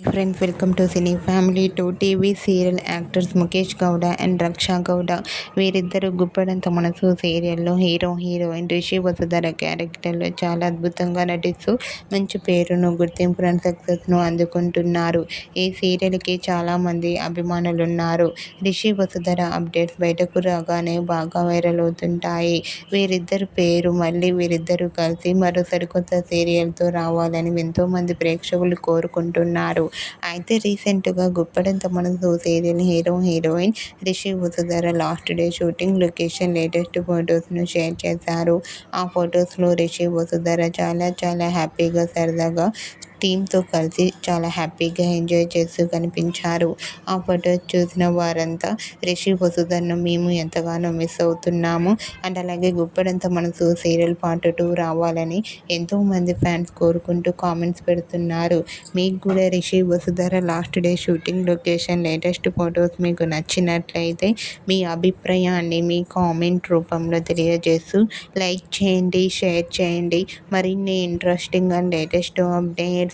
Friends welcome to cine family two TV serial actors Mukesh Gowda and Raksha Gowda వీరిద్దరు గుప్పడంత మనసు సీరియల్లో hero heroine Rishi Vasudhara క్యారెక్టర్లో చాలా అద్భుతంగా నటిస్తూ మంచి పేరును గుర్తింపును సక్సెస్ను అందుకుంటున్నారు. ఈ సీరియల్కి చాలామంది అభిమానులు ఉన్నారు రిషి వసుధర అప్డేట్స్ బయటకు రాగానే బాగా వైరల్ అవుతుంటాయి. వీరిద్దరు పేరు మళ్ళీ వీరిద్దరూ కలిసి మరో సరికొత్త సీరియల్తో రావాలని ఎంతోమంది ప్రేక్షకులు కోరుకుంటున్నారు. అయితే రీసెంట్గా గుప్పడంత మనం serial hero heroine Rishi Vasudhara last day shooting location latest ఫొటోస్ను share చేశారు. ఆ ఫొటోస్లో రిషి వసుధర చాలా చాలా హ్యాపీగా సరదాగా టీంతో కలిసి చాలా హ్యాపీగా ఎంజాయ్ చేస్తూ కనిపించారు. ఆ ఫొటోస్ చూసిన వారంతా రిషి వసుధర్ను మేము ఎంతగానో మిస్ అవుతున్నాము. అండ్ అలాగే గుప్పడంత మనసు సీరియల్ పార్ట్ టూ రావాలని ఎంతోమంది ఫ్యాన్స్ కోరుకుంటూ కామెంట్స్ పెడుతున్నారు. మీకు కూడా Rishi Vasudhara last day shooting location latest photos మీకు నచ్చినట్లయితే మీ అభిప్రాయాన్ని మీ కామెంట్ రూపంలో తెలియజేస్తూ లైక్ చేయండి షేర్ చేయండి. మరిన్ని interesting and latest updates